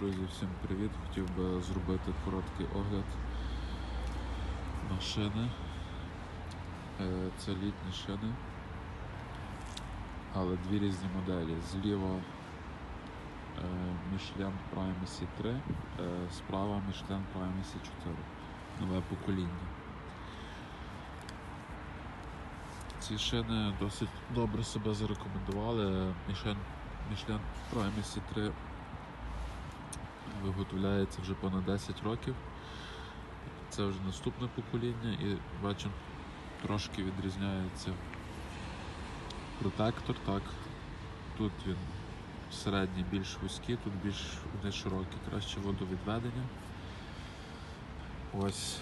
Друзі, всім привіт! Хотів би зробити короткий огляд на шини. Е, Це літні шини, але дві різні моделі. Зліва е, Michelin Primacy 3, е, справа Michelin Primacy 4. Нове покоління. Ці шини досить добре себе зарекомендували. Michelin Primacy 3 виготовляється вже понад 10 років. Це вже наступне покоління і бачимо, трошки відрізняється протектор. Так. Тут він середній більш вузький, тут більш вони широкі, краще водовідведення. Ось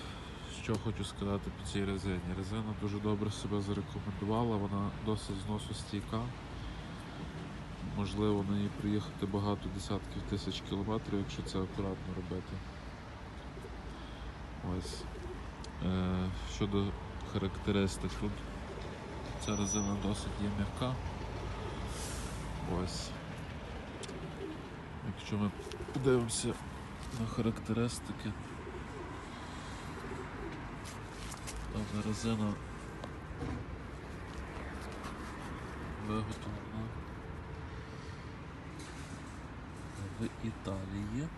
що хочу сказати по цій резині. Резина дуже добре себе зарекомендувала, вона досить зносостійка. Можливо на ній проїхати багато десятків тисяч кілометрів, якщо це акуратно робити. Ось. Е, щодо характеристик, тут ця резина досить є м'яка. Ось. Якщо ми подивимося на характеристики, дана резина виготовлена в Італії.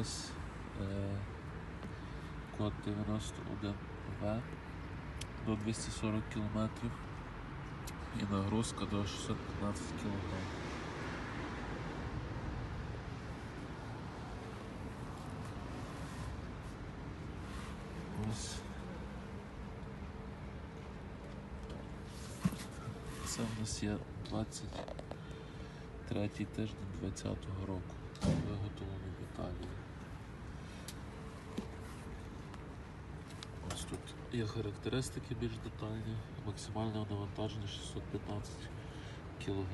Ось е, код 91В до 240 км і нагрузка до 615 кг. Ось це в нас є 23 тиждень 20-го року. Виготовлено в Італії. Ось тут є характеристики більш детальні. Максимальне навантаження 615 кг.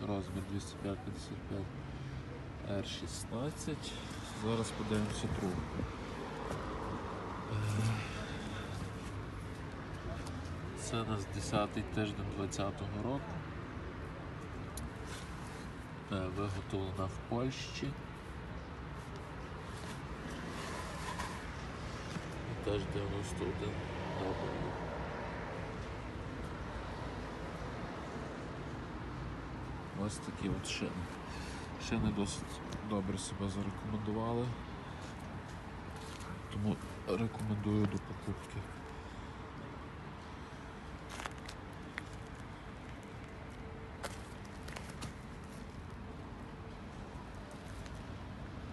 Розмір 255 R16. Зараз подивимося трубку. Це у нас 10-й тиждень 20-го року. Е, Виготовлена в Польщі. І теж 91 W. Ось такі от шини. Шини досить добре себе зарекомендували. Тому рекомендую до покупки.